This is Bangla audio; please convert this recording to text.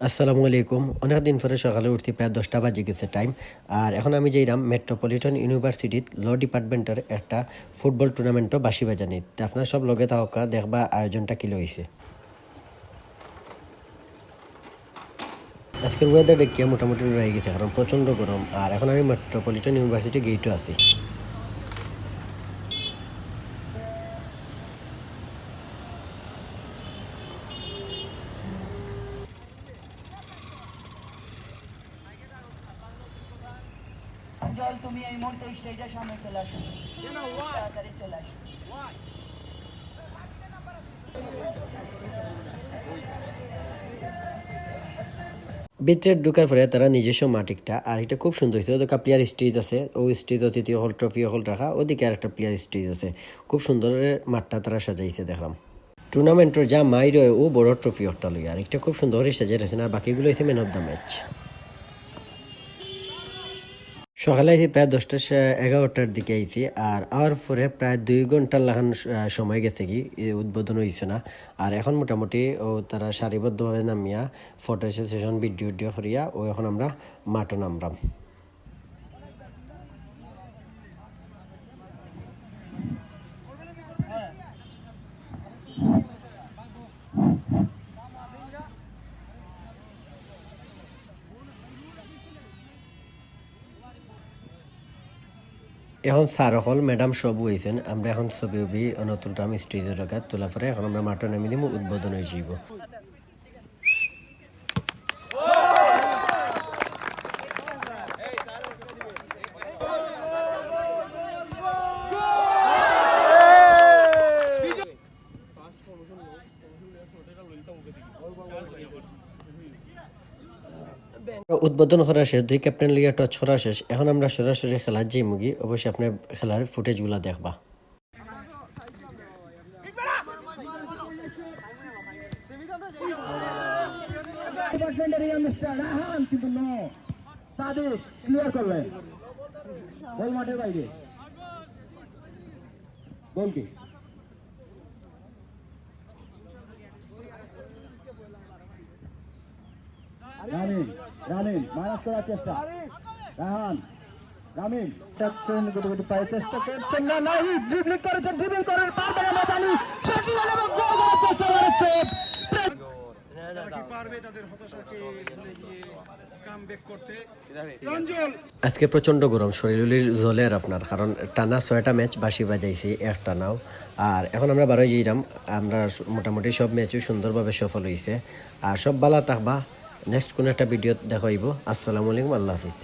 আসসালামু আলাইকুম। অনেক দিন পরে সকালে উঠতে প্রায় দশটা বাজে গেছে টাইম আর এখন আমি যাইলাম মেট্রোপলিটন ইউনিভার্সিটিত ল ডিপার্টমেন্টের একটা ফুটবল টুর্নামেন্টও বাসি বাজানি। আপনারা সব লগে থাকা দেখবা আয়োজনটা কি লইছে। আজকের ওয়েদার দেখিয়া মোটামুটি রয়ে গেছে, কারণ প্রচণ্ড গরম। আর এখন আমি মেট্রোপলিটন ইউনিভার্সিটি গেটও আছি। জল তুমি এই মুহূর্তে স্টেজের সামনে চলে আসো। তাড়াতাড়ি চলে আসো। ভিতরে ঢুকার পরে তারা নিজস্ব মাটিকটা আর এটা খুব সুন্দর হয়েছে ওদের প্লেয়ার স্টেজ আছে ও স্টেজ তৃতীয় হল ট্রফি হল রাখা ওদিকে আর একটা প্লেয়ার স্টেজ আছে। খুব সুন্দর মাঠটা তারা সাজাইছে দেখলাম। টুর্নামেন্টের যা মাই রয়ে ও বড় ট্রফি একটা লই আর একটা খুব সুন্দর সাজিয়ে রাখছেন আর বাকিগুলো হচ্ছে ম্যান অফ দ্য ম্যাচ সকালে আইছি, প্রায় দশটা এগারোটার দিকে আইছি, আর আওয়ার পরে প্রায় দুই ঘণ্টার লাগান সময় গেছে কি উদ্বোধন হয়েছে না। আর এখন মোটামুটি ও তারা সারিবদ্ধভাবে নামিয়া ফটো সেশন ভিডিও ভিডিও করিয়া, ও এখন আমরা মাঠও নামলাম এখন স্যার হল, ম্যাডাম সব হয়েছেন। আমরা এখন ছবি উবি নতুনটাম স্টেজে রাখা, তোলা পরে এখন আমরা মাঠে নামিয়ে দিব, উদ্বোধন হয়ে যাইব। উদ্বোধন করা শেষ, দুই ক্যাপ্টেন লিগে টচ করা শেষ। এখন আমরা সরাসরি খেলার যে মুগি, অবশ্যই আপনার খেলার দেখবা। করলেন গোল রামিন রামিন মাইনাস করার চেষ্টা। রাহান রামিন যাচ্ছেন গুটি গুটি পায়ে চেষ্টা করছেন না নাই ড্রিবলিং করেছেন ড্রিবলিং করার পার করে মাতানি সঠিক হলে এবং গোল করার চেষ্টা করেছে। পারবে আজকে প্রচণ্ড গরম শরীরের জলের আপনার কারণ টানা ছয়টা ম্যাচ বাসি বাজাইছি এক টানাও আর এখন আমরা বারোই যাইলাম আমরা মোটামুটি সব ম্যাচও সুন্দরভাবে সফল হয়েছে আর সব বালা থাকবা নেক্সট কোনো একটা ভিডিও দেখাইব আসসালামু আলাইকুম আল্লাহ হাফিজ।